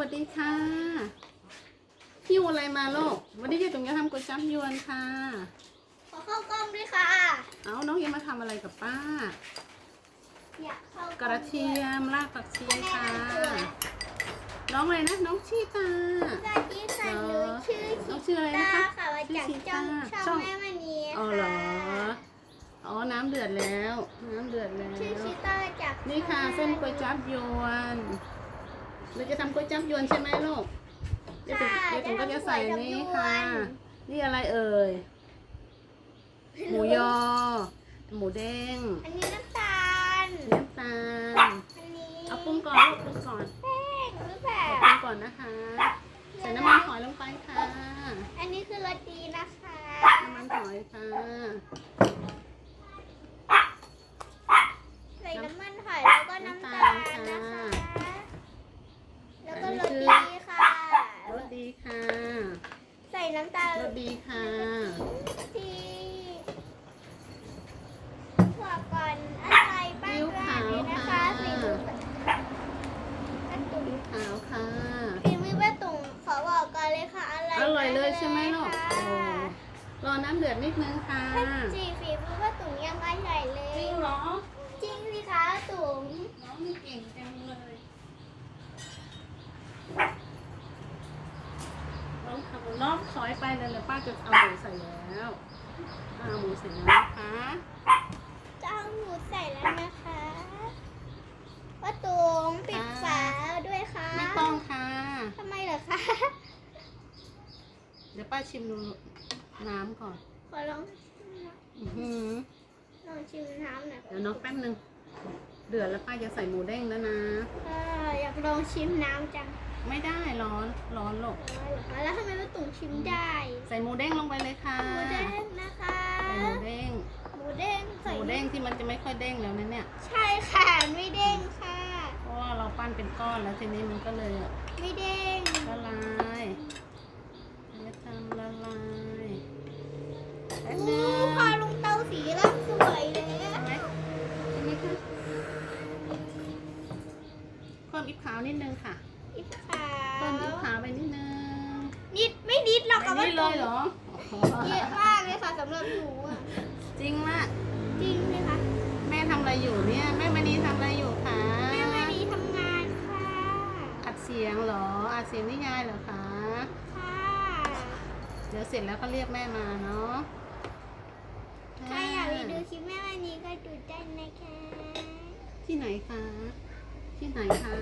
วัสดีค่ะหิวอะไรมาลูกวันนี้เจ๊ตุ๋มจะทำก๋วยจั๊บยวนค่ะ ขอเข้ากล้องด้วยค่ะ เอาน้องยังมาทำอะไรกับป้า อยากเข้ากระเทียมรากผักชีแม่ค่ะทำตัวน้องอะไรนะ น้องชีตา สวัสดีค่ะหนูชื่อน้องชื่ออะไรนะตาคะค่ะมาจากชื่อช่องชิต้าช่องแม่มณีอ๋อค่ะเหรอ อ๋อ น้ำเดือดแล้ว น้ำเดือดแล้ว ชื่อชิต้าจากนี่ค่ะ เส้นก๋วยจั๊บยวน เราจะทำก๋วยจั๊บยวนใช่ไหมลูกเดี๋ยวค่ะเดี๋ยวผมก็จะใส่นี่ค่ะ นี่อะไรเอ่ย หมูยอ หมูเด้งอันนี้น้ำตาลน้ำตาล อันนี้เอาปรุงก่อนลูกปรุงก่อนแป้งหรือเปล่าเอาปรุงก่อนนะคะ ใส่น้ำมันหอยลงไปค่ะ อันนี้คือโรตีนะคะ น้ำมันหอยค่ะ ใส่น้ำมันหอยแล้วก็น้ำตาลนะคะ แล้วก็โรตีค่ะ รสดีค่ะ ใส่น้ำตาล รสดี ค่ะที่หัวก่อนอะไรบ้างอิ๊วขาวเลยนะคะค่ะสีมือป้าตุ๋มขาวค่ะฝีมือป้าตุ๋มขอบอกก่อนเลยค่ะอะไรอร่อยเลยใช่ไหมลูกค่ะโอ้รอน้ำเดือดนิดนึงค่ะจีฝีมือป้าตุ๋มยังอร่อยเลย จริงเหรอ จริงสิคะตุ๋มน้องนี่เก่งจังเลย น้องทำน้องถอยไปเลยเลยป้าจะเอาหมูใส่แล้วป้าเอาหมูใส่แล้วนะคะจะเอาหมูใส่แล้วนะคะป้าตุ๋มปิดฝาด้วยค่ะไม่ต้องค่ะทำไมเหรอคะเดี๋ยวป้าชิมดูน้ำก่อน ขอลองอื้อหือลองชิมน้ำหน่อยเดี๋ยวน้องแป๊บนึง เดือดแล้วป้าจะใส่หมูเด้งแล้วนะค่ะอยากลองชิมน้ำจังไม่ได้ร้อนร้อนหรอกอ๋อเหรอคะแล้วทำไมป้าตุ๋มชิมได้ใส่หมูเด้งลงไปเลยค่ะหมูเด้งนะคะใส่หมูเด้งหมูเด้งหใส่มูเด้งที่มันจะไม่ค่อยเด้งแล้วนะเนี่ยใช่ค่ะไม่เด้งค่ะ เพราะว่าเราปั้นเป็นก้อนแล้วทีนี้มันก็เลยไม่เด้งละลายจะทำละลายแป๊บนึอู้งพอลงเตาสีแล้วสวยเลย เห็นไหมเห็นไหมคะเพิ่มอิบขาวนิดนึงค่ะ อิบขาเพิ่มอิบวขาวไปนิดนึง นิดไม่นิดหรอกค่ะไม่ว่านี่เลยเหรอเยอะมากเลยค่ะสำหรับหนูอะจริงละจริงไหมคะแม่ทำอะไรอยู่เนี่ยแม่มณีทำอะไรอยู่คะแม่วันนี้ทำงานค่ะอัดเสียงเหรออัดเสียงนิยายเหรอคะค่ะเดี๋ยวเสร็จแล้วก็เรียกแม่มาเนาะถ้าอยากไปดูคลิปแม่วันนี้ก็ดูได้นะคะที่ไหนคะ ที่ไหนคะ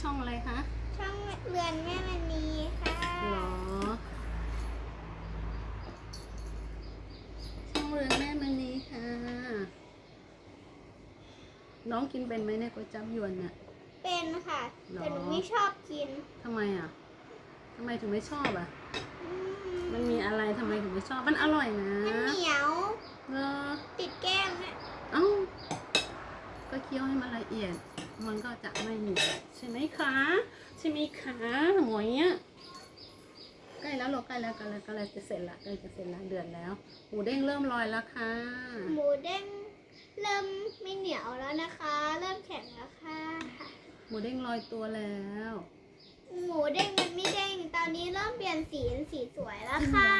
ช่องอะไรคะ ช่องเรือนแม่วันนี้ค่ะหรอ ช่องเรือนแม่มณีค่ะ น้องกินเป็นไหมเนี่ยก๋วยจั๊บยวนเนี่ยเป็นค่ะหรอ แต่หนูไม่ชอบกินทำไมอะทำไมถึงไม่ชอบอะ อืมมันมีอะไรทำไมถึงไม่ชอบ มันอร่อยนะมันเหนียวเออติดแก้มเนี่ยเอ้าก็เคี้ยวให้มันละเอียด มันก็จะไม่เหนียวใช่ไหมคะใช่ไหมคะหมวยเนี่ยใกล้แล้วลูกใกล้แล้วใกล้แล้วใกล้แล้วจะเสร็จละใกล้จะเสร็จละเดือดแล้ว หมูเด้งเริ่มลอยแล้วค่ะ หมูเด้งเริ่มไม่เหนียวแล้วนะคะ เริ่มแข็งแล้วค่ะ หมูเด้งลอยตัวแล้ว หมูเด้งมันไม่เด้งตอนนี้เริ่มเปลี่ยนสีเป็นสีสวยแล้วค่ะ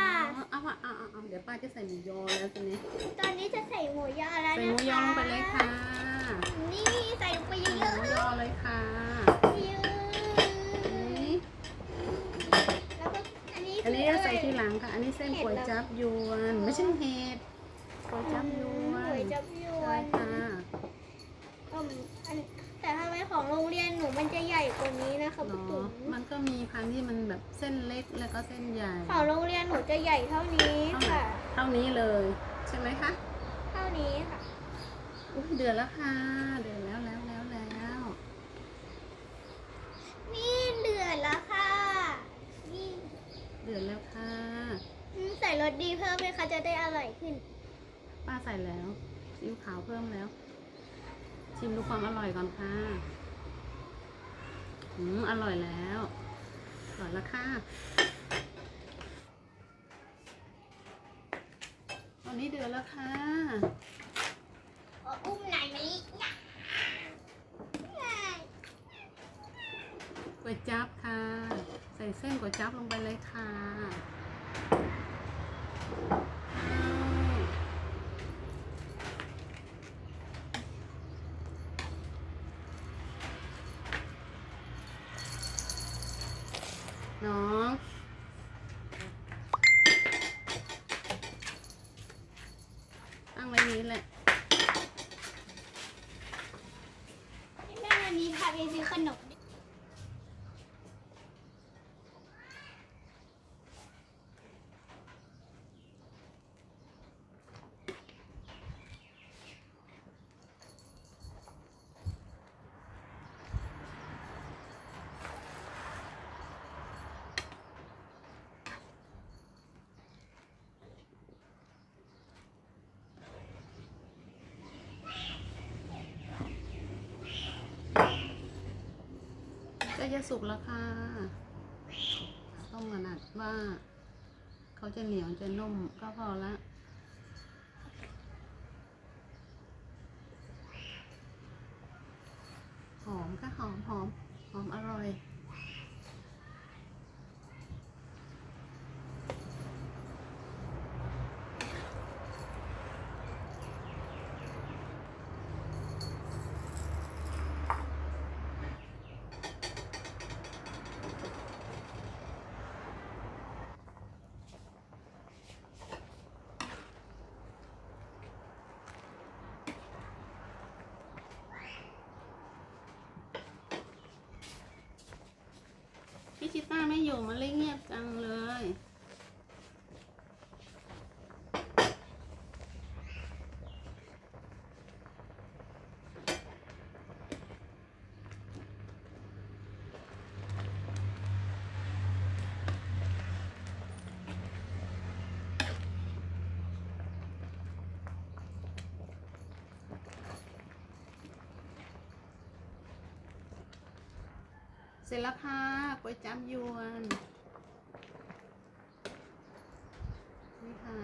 เอาเอาเอาเอาเอาเดี๋ยวป้าจะใส่หมูยอแล้วทีนี้ตอนนี้จะใส่หมูยอแล้วใส่นะคะหมูยอลงไปเลยค่ะ นี่ใส่ลงไป นนี้เส้นเห็ดก๋วยเหรอจับยวน ไม่ใช่เห็ดก๋วยจับยวนก๋วยจับยวใช่นค่ะอืมอันแต่ทำไมของโรงเรียนหนูมันจะใหญ่กว่านี้นะคะเนพี่ตุ๋อะมมันก็มีพันธุ์ที่มันแบบเส้นเล็กแล้วก็เส้นใหญ่ ของโรงเรียนหนูจะใหญ่เท่านี้ค่ะ เท่านี้เลย ใช่ไหมคะ เท่านี้ค่ะ อุ๊ยเดือดแล้วค่ะ เดือดแล้วแล้วแล้วแล้ว นี่เดือดแล้วค่ะ นี่ เดือดแล้วค่ะ อืมใส่รสดีเพิ่มไหมคะจะได้อร่อยขึ้น ป้าใส่แล้วซีอิ๊วขาวเพิ่มแล้ว ชิมดูความอร่อยก่อนค่ะอืมอร่อยแล้วอร่อยแล้วค่ะตอนนี้เดือดแล้วค่ะขออุ้มหน่อยไหมเนี่ยก๋วยก๋วยจั๊บค่ะ ใส่เส้นก๋วยจั๊บลงไปเลยค่ะอ้าวน้อง ตั้ง ไว้นี้แหละแม่วันนี้พาไปซื้อขนม ก็ จะสุกแล้วค่ะ ต้มขนาดว่า เขาจะเหนียวจะนุ่มก็พอละหอมค่ะหอมหอมหอมอร่อย พี่ต้าไม่อยู่มาเลยเงียบจังเลย เสร็จแล้วค่ะก๋วยจั๊บยวน นี่ค่ะ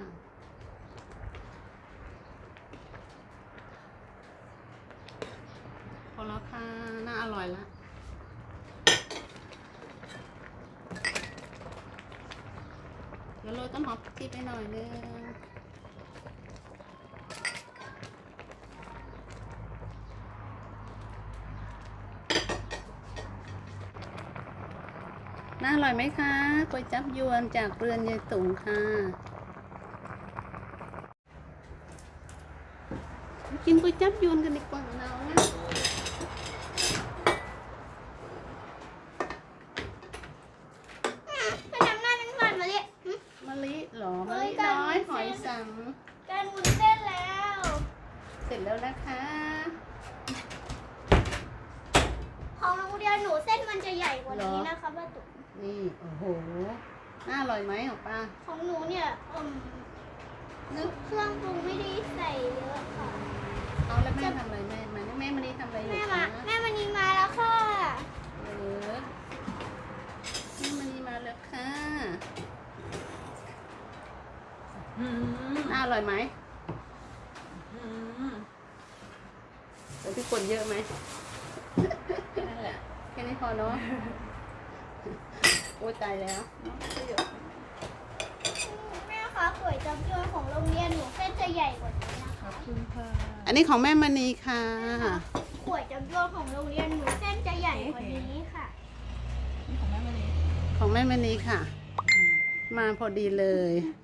พอแล้วค่ะ น่าอร่อยละเดี๋ยวโรยต้นหอมที่ไปหน่อยนึง น่าอร่อยไหมคะก๋วยจับยวนจากเรือนยายตุ๋งค่ะ กินก๋วยจับยวนกันดีกว่าเรานะไปทำหน้าเป็นฟันมาเลยหึมะลิเหรอเฮ้มะยลิน้อยการหอยเส้นสัง การวุ้นเส้นแล้ว เสร็จแล้วนะคะ ของโรงเรียนหนูเส้นมันจะใหญ่กว่านี้นะคะป้าตุ๋ม นี่โอ้โหน่าอร่อยไหมของป้าของหนูเนี่ยอืมนึกเครื่องปรุงไม่ได้ใส่เยอะค่ะ เอาแล้วแม่ทำอะไรแม่มาแม่มะลิทำอะไรอยู่แม่คะมาแม่มันนีมาแล้วค่ะ เออแม่มะลิมาแล้วค่ะน่าอร่อยไหมแต่พี่คนเยอะไหมนั่นแหละ แค่นี้พอเนาะโอ้ยตายแล้วแม่คะก๋วยจั๊บยวนของโรงเรียนหนูเส้นจะใหญ่กว่านี้นะขอคะบคุณค่ะอันนี้ของแม่มณีค่ะก๋วยจั๊บยวนของโรงเรียนหนูเส้นจะใหญ่กว่านี้ค่ะนี่ของแม่มาเลยของแม่มณีค่ะ มาพอดีเลยแ